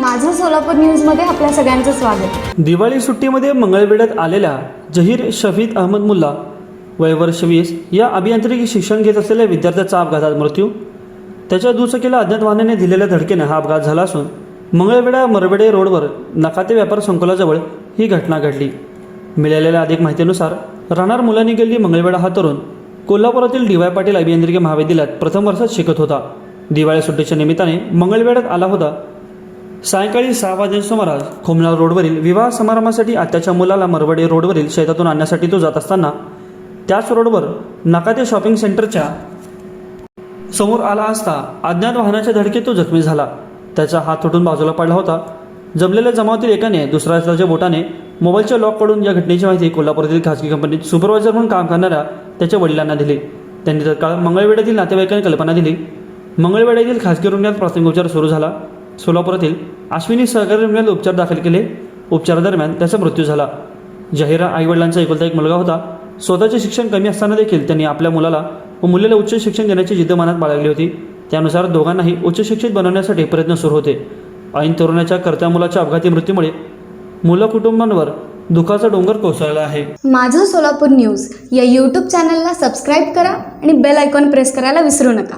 माझं सोलापूर न्यूजमध्ये आपल्या सगळ्यांचं स्वागत. दिवाळी सुट्टीमध्ये मंगळवेढ्यात आलेल्या जहीर शफीद अहमद मुल्ला वय वर्ष वीस या अभियांत्रिकी शिक्षण घेत असलेल्या विद्यार्थ्याचा अपघातात मृत्यू. त्याच्या दुचाकीला अज्ञात वाहनाने दिलेल्या धडकेने हा अपघात झाला असून मंगळवेढा मरवेडे रोडवर नकाते व्यापार संकुलाजवळ ही घटना घडली. मिळालेल्या अधिक माहितीनुसार राहणार मुलांनी गेली मंगळवेढा हा तरुण कोल्हापुरातील डी वाय पाटील अभियांत्रिकी महाविद्यालयात प्रथम वर्षात शिकत होता. दिवाळी सुट्टीच्या निमित्ताने मंगळवेढ्यात आला होता सायंकाळी सहा वाजेच्या सुमारास खोमनाळ रोडवरील विवाह समारंभासाठी आत्याच्या मुलाला मरवडे रोडवरील शेतातून आणण्यासाठी तो जात असताना त्याच रोडवर नकाते शॉपिंग सेंटरच्या समोर आला असता अज्ञात वाहनाच्या धडकेत तो जखमी झाला. त्याचा हात तुटून बाजूला पडला होता. जमलेल्या जमावातील एकाने दुसऱ्या बोटाने मोबाईलच्या लॉककडून या घटनेची माहिती कोल्हापुरातील खासगी कंपनीत सुपरवायझर म्हणून काम करणाऱ्या त्याच्या वडिलांना दिली. त्यांनी तत्काळ मंगळवेढ्यातील नातेवाईकांनी कल्पना दिली. मंगळवेढ्यातील खासगी रुग्णात प्राथमिक उपचार सुरू झाला. सोलापुरातील अश्विनी सहकारी रुग्णालयात उपचार दाखल केले. उपचारादरम्यान त्याचा मृत्यू झाला. जहिरा आईवडिलांचा एकुलता एक मुलगा होता. स्वतःचे शिक्षण कमी असताना देखील त्यांनी आपल्या मुलाला व मुलीला उच्च शिक्षण देण्याची जिद्द मनात बाळगली होती. त्यानुसार दोघांनाही उच्च शिक्षित बनवण्यासाठी प्रयत्न सुरू होते. ऐन तरुणाच्या करत्या मुलाच्या अपघाती मृत्यूमुळे मुलं कुटुंबांवर दुखाचा डोंगर कोसळला आहे. माझं सोलापूर न्यूज या यूट्यूब चॅनलला सबस्क्राईब करा आणि बेल आयकॉन प्रेस करायला विसरू नका.